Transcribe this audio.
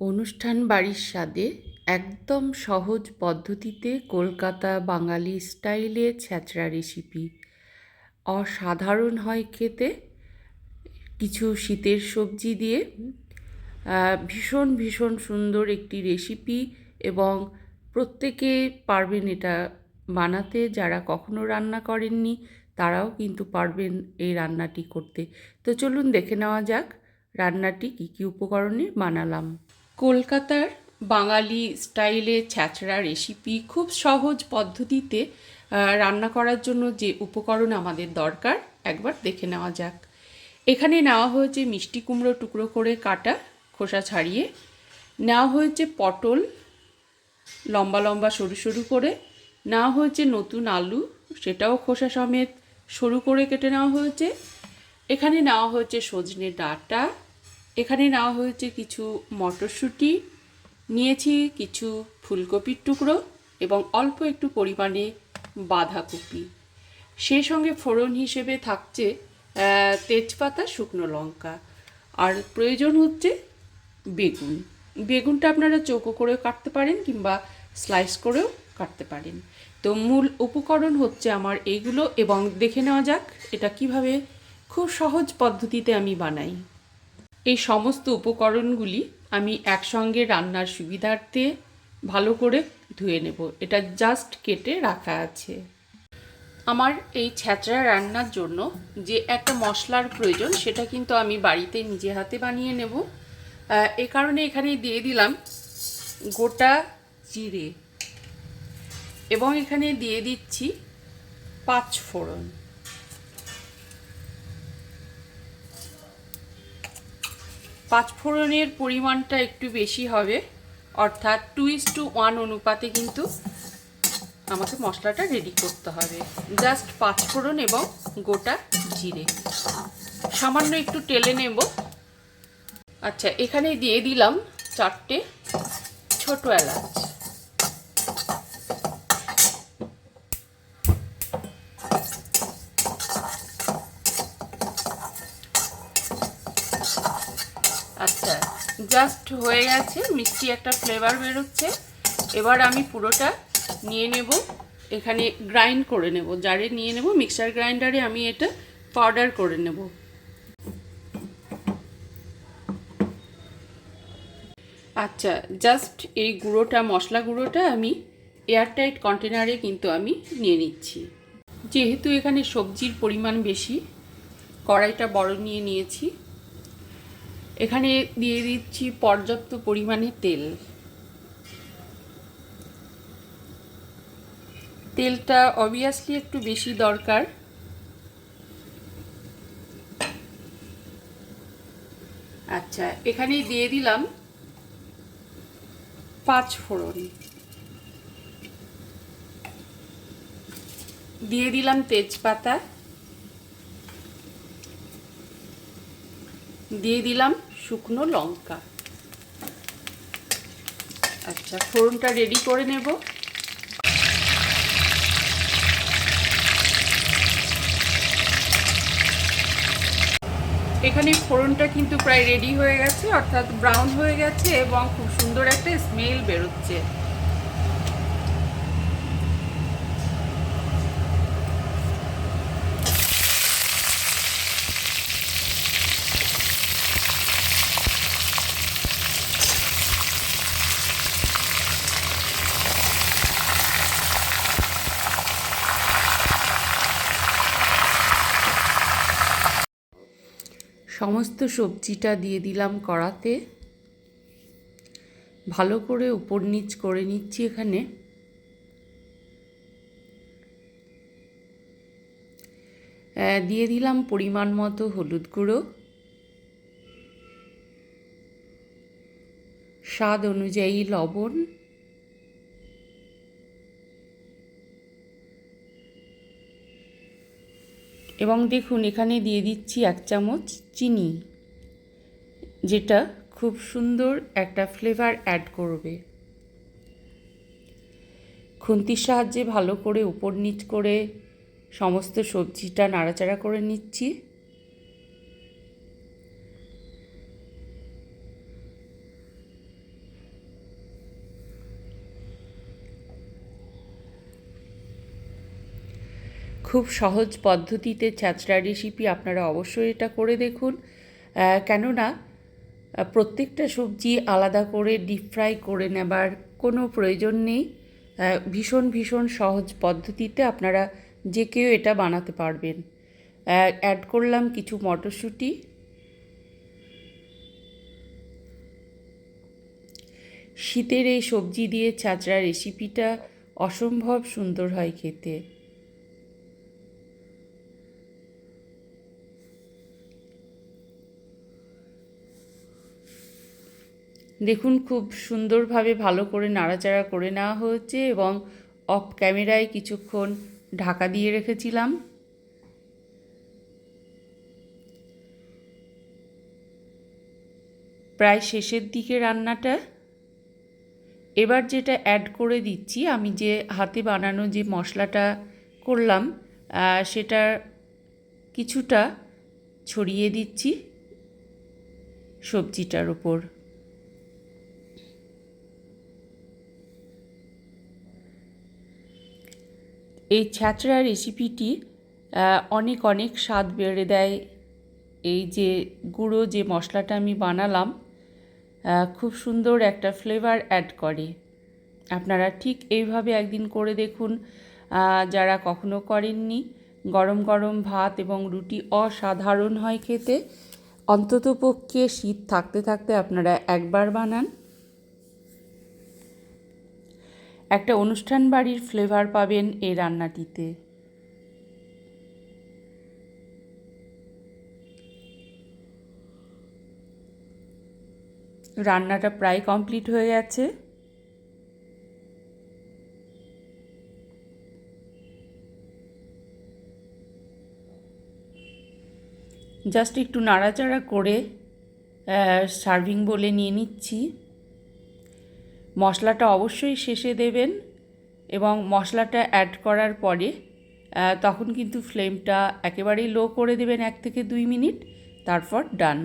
অনুষ্ঠান বাড়ির স্বাদে একদম সহজ পদ্ধতিতে কলকাতা বাঙালি স্টাইলে ছ্যাঁচড়া রেসিপি। অসাধারণ হয় খেতে। কিছু শীতের সবজি দিয়ে ভীষণ ভীষণ সুন্দর একটি রেসিপি এবং প্রত্যেকে পারবেন এটা বানাতে। যারা কখনো রান্না করেননি, তারাও কিন্তু পারবেন এই রান্নাটি করতে। তো চলুন দেখে নেওয়া যাক রান্নাটি কী কী উপকরণে বানালাম। কলকাতার বাঙালি স্টাইলে ছ্যাঁচড়া রেসিপি খুব সহজ পদ্ধতিতে রান্না করার জন্য যে উপকরণ আমাদের দরকার, একবার দেখে নেওয়া যাক। এখানে নেওয়া হয়েছে মিষ্টি কুমড়ো টুকরো করে কাটা খোসা ছাড়িয়ে, নেওয়া হয়েছে পটল লম্বা লম্বা সরু সরু করে, নেওয়া হয়েছে নতুন আলু, সেটাও খোসা সমেত সরু করে কেটে নেওয়া হয়েছে। এখানে নেওয়া হয়েছে সজনে ডাঁটা এখানে নেওয়া হয়েছে কিছু মটরশুঁটি, নিয়েছি কিছু ফুলকপির টুকরো এবং অল্প একটু পরিমাণে বাঁধাকপি। সেই সঙ্গে ফোড়ন হিসেবে থাকছে তেজপাতা, শুকনো লঙ্কা। আর প্রয়োজন হচ্ছে বেগুন। বেগুনটা আপনারা চৌকো করেও কাটতে পারেন কিংবা স্লাইস করেও কাটতে পারেন। তো মূল উপকরণ হচ্ছে আমার এইগুলো এবং দেখে নেওয়া যাক এটা কীভাবে খুব সহজ পদ্ধতিতে আমি বানাই। এই সমস্ত উপকরণগুলি আমি একসঙ্গে রান্নার সুবিধার্থে ভালো করে ধুয়ে নেব। এটা জাস্ট কেটে রাখা আছে। আমার এই ছ্যাঁচড়া রান্নার জন্য যে একটা মশলার প্রয়োজন, সেটা কিন্তু আমি বাড়িতে নিজে হাতে বানিয়ে নেব। এ কারণে এখানে দিয়ে দিলাম গোটা জিরে এবং এখানে দিয়ে দিচ্ছি পাঁচ ফোড়ন পাঁচ ফোড়নের পরিমাণটা একটু বেশি হবে। অর্থাৎ টু ইস টু ওয়ান অনুপাতে কিন্তু আমাকে মশলাটা রেডি করতে হবে। জাস্ট পাঁচফোড়ন এবং গোটা জিরে। সামান্য একটু টেলে নেব। আচ্ছা এখানে দিয়ে দিলাম চারটে ছোটো এলাচ। জাস্ট হয়ে গেছে, মিষ্টি একটা ফ্লেভার বেরোচ্ছে। এবার আমি পুরোটা নিয়ে নেব, এখানে গ্রাইন্ড করে নেব, জারে নিয়ে নেব মিক্সার গ্রাইন্ডারে আমি এটা পাউডার করে নেব। আচ্ছা জাস্ট এই গুঁড়োটা, মশলা গুঁড়োটা আমি এয়ারটাইট কন্টেনারে কিন্তু আমি নিয়ে নিচ্ছি। যেহেতু এখানে সবজির পরিমাণ বেশি, কড়াইটা বড় নিয়ে নিয়েছি। এখানে দিয়ে দিচ্ছি পর্যাপ্ত পরিমাণে তেল। তেলটা অবভিয়াসলি একটু বেশি দরকার। আচ্ছা এখানে দিয়ে দিলাম পাঁচ ফোড়ন। দিয়ে দিলাম তেজপাতা। দিয়ে দিলাম শুকনো লঙ্কা। আচ্ছা ফোড়নটা রেডি করে নেব। এখানে ফোড়নটা কিন্তু প্রায় রেডি হয়ে গেছে, অর্থাৎ ব্রাউন হয়ে গেছে এবং খুব সুন্দর একটা স্মেল বেরোচ্ছে। সমস্ত সবজিটা দিয়ে দিলাম কড়াতে। ভালো করে উপর নিচ করে নিচ্ছি এখানে। দিয়ে দিলাম পরিমাণ মতো হলুদ গুঁড়ো। স্বাদ অনুযায়ী লবণ। এবং দেখুন, এখানে দিয়ে দিচ্ছি এক চামচ চিনি, যেটা খুব সুন্দর একটা ফ্লেভার অ্যাড করবে। খুন্তির সাহায্যে ভালো করে উপর নিচ করে সমস্ত সবজিটা নাড়াচাড়া করে নিচ্ছি। খুব সহজ পদ্ধতিতে ছ্যাঁচড়া রেসিপি আপনারা অবশ্যই এটা করে দেখুন। কেননা প্রত্যেকটা সবজি আলাদা করে ডিপ ফ্রাই করে নেবার কোনো প্রয়োজন নেই। ভীষণ ভীষণ সহজ পদ্ধতিতে আপনারা যে কেউ এটা বানাতে পারবেন। অ্যাড করলাম কিছু মটরশুঁটি। শীতের এই সবজি দিয়ে ছাঁচড়া রেসিপিটা অসম্ভব সুন্দর হয় খেতে। দেখুন, খুব সুন্দরভাবে ভালো করে নাড়াচাড়া করে নেওয়া হয়েছে এবং অফ ক্যামেরায় কিছুক্ষণ ঢাকা দিয়ে রেখেছিলাম। প্রায় শেষের দিকে রান্নাটা। এবার যেটা অ্যাড করে দিচ্ছি, আমি যে হাতে বানানো যে মশলাটা করলাম সেটা কিছুটা ছড়িয়ে দিচ্ছি সবজিটার ওপর এই ছ্যাঁচড়া রেসিপিটি অনেক অনেক স্বাদ বেড়ে দেয়। এই যে গুঁড়ো যে মশলাটা আমি বানালাম খুব সুন্দর একটা ফ্লেভার অ্যাড করে। আপনারা ঠিক এইভাবে একদিন করে দেখুন। যারা কখনো করেননি, গরম গরম ভাত এবং রুটি অসাধারণ হয় খেতে। অন্ততপক্ষে শীত থাকতে থাকতে আপনারা একবার বানান। একটা অনুষ্ঠান বাড়ির ফ্লেভার পাবেন এই রান্নাটিতে। রান্নাটা প্রায় কমপ্লিট হয়ে গেছে। জাস্ট একটু নাড়াচাড়া করে সার্ভিং বলে নিয়ে নিচ্ছি। মশলাটা অবশ্যই শেষে দেবেন এবং মশলাটা অ্যাড করার পরে তখন কিন্তু ফ্লেমটা একেবারেই লো করে দেবেন এক থেকে দুই মিনিট, তারপর ডান